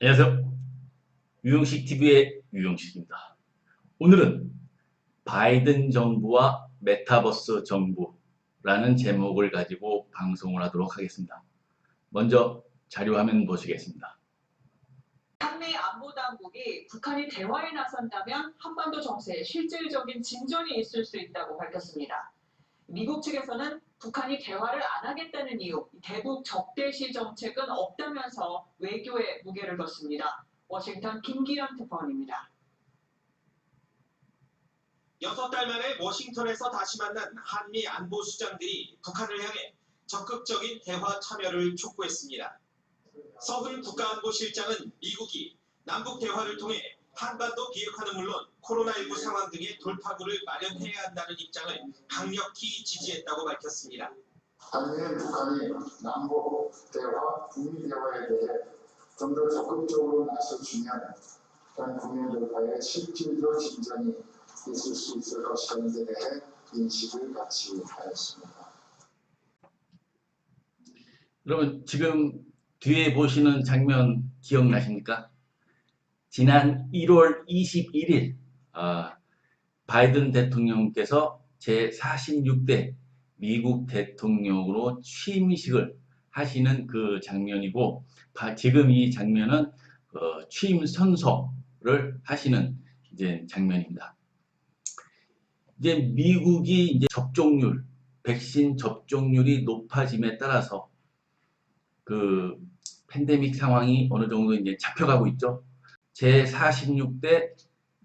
안녕하세요. 유용식 TV의 유용식입니다. 오늘은 바이든 정부와 메타버스 정부라는 제목을 가지고 방송을 하도록 하겠습니다. 먼저 자료 화면 보시겠습니다. 한미 안보 당국이 북한이 대화에 나선다면 한반도 정세에 실질적인 진전이 있을 수 있다고 밝혔습니다. 미국 측에서는 북한이 대화를 안 하겠다는 이유, 대북 적대시 정책은 없다면서 외교에 무게를 뒀습니다. 워싱턴 김기현 특파원입니다. 여섯 달 만에 워싱턴에서 다시 만난 한미 안보 수장들이 북한을 향해 적극적인 대화 참여를 촉구했습니다. 서훈 국가안보실장은 미국이 남북 대화를 통해 한반도 비핵화는 물론 코로나19 상황 등의 돌파구를 마련해야 한다는 입장을 강력히 지지했다고 밝혔습니다. 반면 북한이 남북 대화, 북미 대화에 대해 좀 더 적극적으로 나서주면 현 국민들과의 실질적 진전이 있을 수 있을 것이라는 데 대해 인식을 같이 하였습니다. 여러분 지금 뒤에 보시는 장면 기억나십니까? 지난 1월 21일 아, 바이든 대통령께서 제46대 미국 대통령으로 취임식을 하시는 그 장면이고 바- 지금 이 장면은 어, 취임 선서를 하시는 이제 장면입니다. 이제 미국이 이제 접종률, 백신 접종률이 높아짐에 따라서 그 팬데믹 상황이 어느 정도 이제 잡혀가고 있죠. 제 46대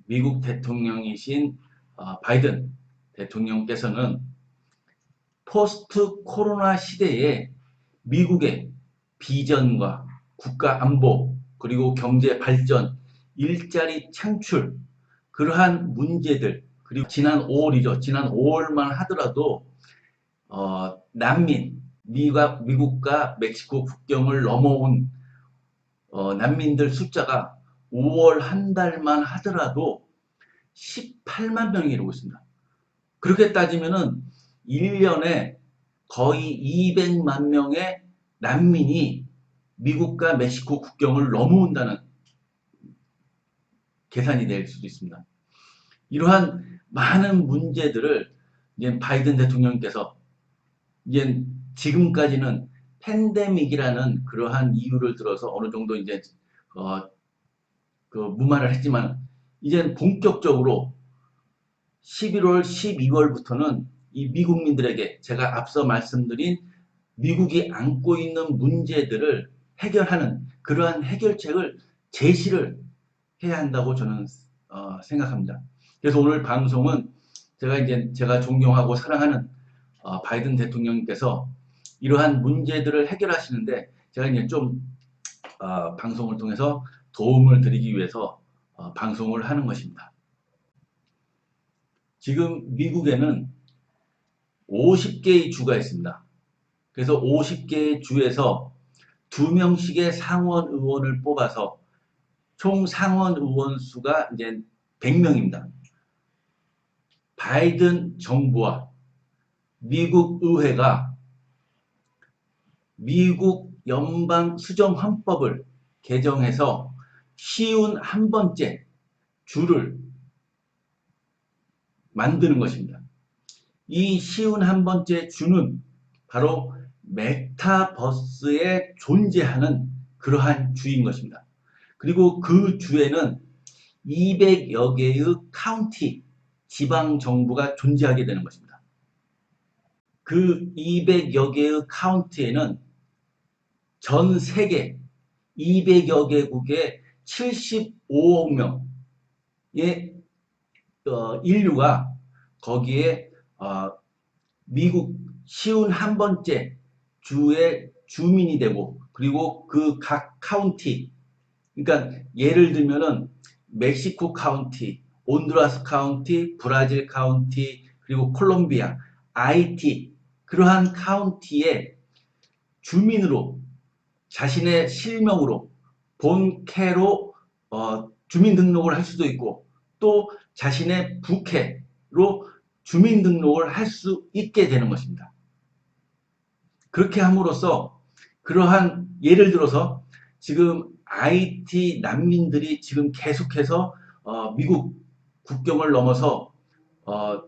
미국 대통령이신 어, 바이든 대통령께서는 포스트 코로나 시대에 미국의 비전과 국가 안보 그리고 경제 발전, 일자리 창출 그러한 문제들 그리고 지난 5월이죠. 지난 5월만 하더라도 어, 난민 미가, 미국과 멕시코 국경을 넘어온 어, 난민들 숫자가 5월 한 달만 하더라도 18만 명이 이르고 있습니다. 그렇게 따지면은 1년에 거의 200만 명의 난민이 미국과 멕시코 국경을 넘어온다는 계산이 될 수도 있습니다. 이러한 많은 문제들을 이제 바이든 대통령께서 이제 지금까지는 팬데믹이라는 그러한 이유를 들어서 어느 정도 이제 어, 그 무마를 했지만 이제 본격적으로 11월, 12월부터는 이 미국민들에게 제가 앞서 말씀드린 미국이 안고 있는 문제들을 해결하는 그러한 해결책을 제시를 해야 한다고 저는 어, 생각합니다. 그래서 오늘 방송은 제가 이제 제가 존경하고 사랑하는 어, 바이든 대통령께서 이러한 문제들을 해결하시는데 제가 이제 좀 어, 방송을 통해서 도움을 드리기 위해서 어, 방송을 하는 것입니다. 지금 미국에는 50개의 주가 있습니다. 그래서 50개의 주에서 2명씩의 상원 의원을 뽑아서 총 상원 의원 수가 이제 100명입니다. 바이든 정부와 미국 의회가 미국 연방 수정 헌법을 개정해서 쉬운 한 번째 주를 만드는 것입니다. 이 쉬운 한 번째 주는 바로 메타버스에 존재하는 그러한 주인 것입니다. 그리고 그 주에는 200여 개의 카운티 지방 정부가 존재하게 되는 것입니다. 그 200여 개의 카운티에는 전 세계 200여 개국의 75억 명의 어, 인류가 거기에 어, 미국 쉬운 한 번째 주의 주민이 되고 그리고 그 각 카운티 그러니까 예를 들면은 멕시코 카운티, 온두라스 카운티, 브라질 카운티 그리고 콜롬비아, IT 그러한 카운티의 주민으로 자신의 실명으로 본캐로 어, 주민등록을 할 수도 있고 또 자신의 부캐로 주민등록을 할 수 있게 되는 것입니다. 그렇게 함으로써 그러한 예를 들어서 지금 IT 난민들이 지금 계속해서 어, 미국 국경을 넘어서 어,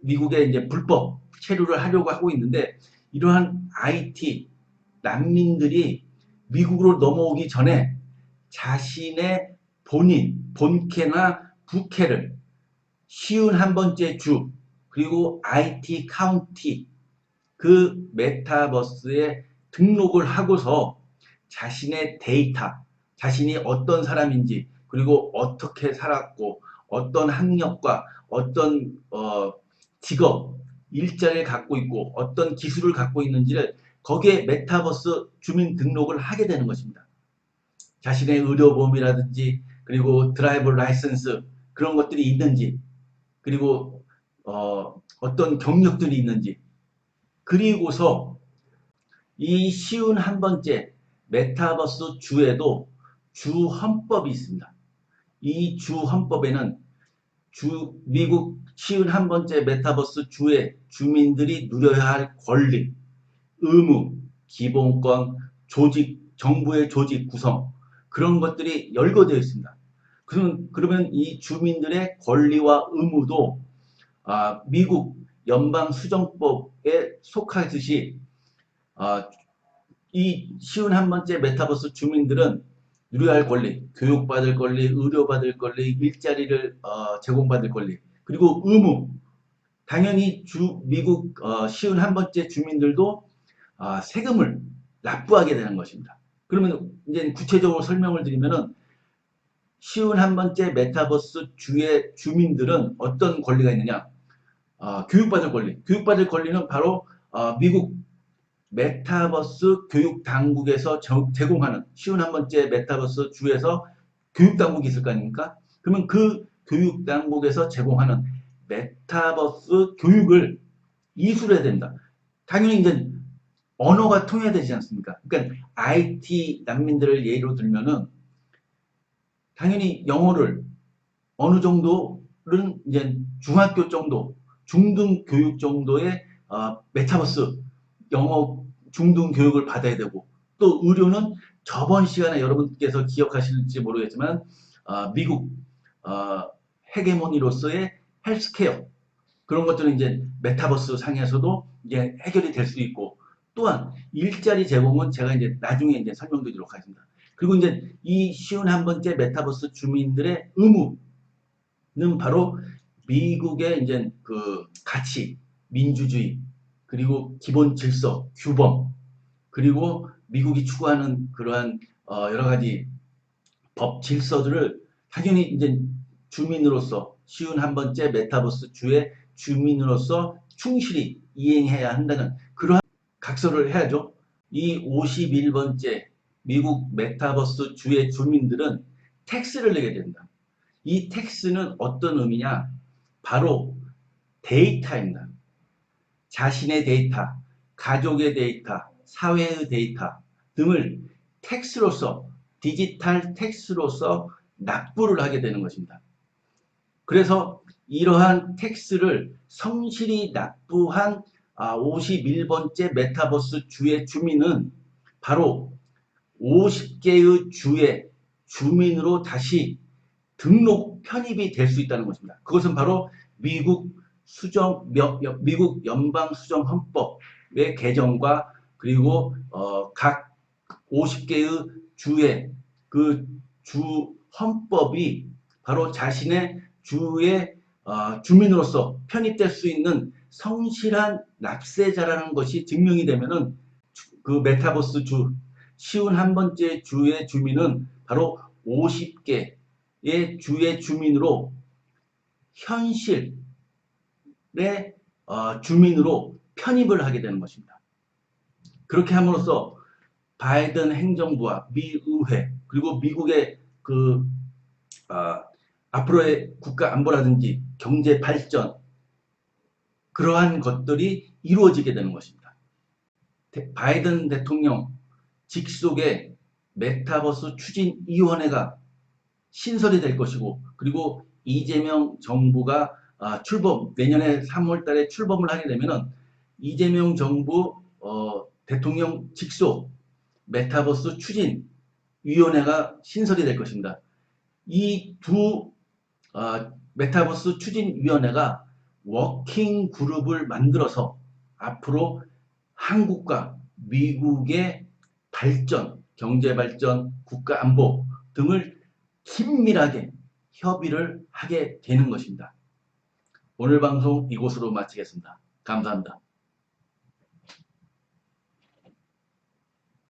미국에 이제 불법 체류를 하려고 하고 있는데 이러한 IT 난민들이 미국으로 넘어오기 전에 자신의 본인, 본캐나 부캐를 쉬운 한 번째 주 그리고 IT 카운티 그 메타버스에 등록을 하고서 자신의 데이터, 자신이 어떤 사람인지 그리고 어떻게 살았고 어떤 학력과 어떤 어, 직업, 일자리를 갖고 있고 어떤 기술을 갖고 있는지를 거기에 메타버스 주민 등록을 하게 되는 것입니다. 자신의 의료보험이라든지 그리고 드라이브 라이선스 그런 것들이 있는지 그리고 어, 어떤 경력들이 있는지 그리고서 이 쉬운 한 번째 메타버스 주에도 주 헌법이 있습니다. 이 주 헌법에는 주 미국 쉬운 한 번째 메타버스 주의 주민들이 누려야 할 권리, 의무, 기본권, 조직, 정부의 조직 구성 그런 것들이 열거되어 있습니다. 그러면, 그러면 이 주민들의 권리와 의무도 아, 미국 연방수정법에 속하듯이 아, 이 쉬운 한 번째 메타버스 주민들은 누려야 할 권리, 교육받을 권리, 의료받을 권리, 일자리를 어, 제공받을 권리, 그리고 의무. 당연히 주 미국 어, 쉬운 한 번째 주민들도 아, 세금을 납부하게 되는 것입니다. 그러면 이제 구체적으로 설명을 드리면은 쉬운 한 번째 메타버스 주의 주민들은 어떤 권리가 있느냐? 아, 교육받을 권리. 교육받을 권리는 바로 아, 미국 메타버스 교육 당국에서 저- 제공하는 쉬운 한 번째 메타버스 주에서 교육 당국이 있을 거 아닙니까? 그러면 그 교육 당국에서 제공하는 메타버스 교육을 이수해야 된다. 당연히 이제 언어가 통해야 되지 않습니까? 그러니까 IT 난민들을 예로 들면은 당연히 영어를 어느 정도는 이제 중학교 정도, 중등 교육 정도의 어, 메타버스 영어 중등 교육을 받아야 되고 또 의료는 저번 시간에 여러분께서 기억하실지 모르겠지만 어, 미국 어, 헤게모니로서의 헬스케어 그런 것들은 이제 메타버스 상에서도 이제 해결이 될 수 있고 또한 일자리 제공은 제가 이제 나중에 이제 설명드리도록 하겠습니다. 그리고 이제 이 쉬운 한 번째 메타버스 주민들의 의무는 바로 미국의 이제 그 가치, 민주주의, 그리고 기본 질서, 규범, 그리고 미국이 추구하는 그러한 어, 여러 가지 법 질서들을 당연히 이제 주민으로서 쉬운 한 번째 메타버스 주의 주민으로서 충실히 이행해야 한다는 각서를 해야죠. 이 51번째 미국 메타버스 주의 주민들은 텍스를 내게 된다. 이 텍스는 어떤 의미냐? 바로 데이터입니다. 자신의 데이터, 가족의 데이터, 사회의 데이터 등을 텍스로서 디지털 텍스로서 납부를 하게 되는 것입니다. 그래서 이러한 텍스를 성실히 납부한 51번째 메타버스 주의 주민은 바로 50개의 주의 주민으로 다시 등록 편입이 될 수 있다는 것입니다. 그것은 바로 미국 수정 미국 연방 수정 헌법의 개정과 그리고 어, 각 50개의 주의 그 주 헌법이 바로 자신의 주의 어, 주민으로서 편입될 수 있는 성실한 납세자라는 것이 증명이 되면은 그 메타버스 주 쉬운 한 번째 주의 주민은 바로 50개의 주의 주민으로 현실의 어, 주민으로 편입을 하게 되는 것입니다. 그렇게 함으로써 바이든 행정부와 미 의회 그리고 미국의 그 어, 앞으로의 국가 안보라든지 경제 발전 그러한 것들이 이루어지게 되는 것입니다. 대- 바이든 대통령 직속의 메타버스 추진위원회가 신설이 될 것이고 그리고 이재명 정부가 아, 출범 내년에 3월 달에 출범을 하게 되면은 이재명 정부 어, 대통령 직속 메타버스 추진 위원회가 신설이 될 것입니다. 이두 어, 메타버스 추진 위원회가 워킹 그룹을 만들어서 앞으로 한국과 미국의 발전, 경제 발전, 국가 안보 등을 긴밀하게 협의를 하게 되는 것입니다. 오늘 방송 이곳으로 마치겠습니다. 감사합니다.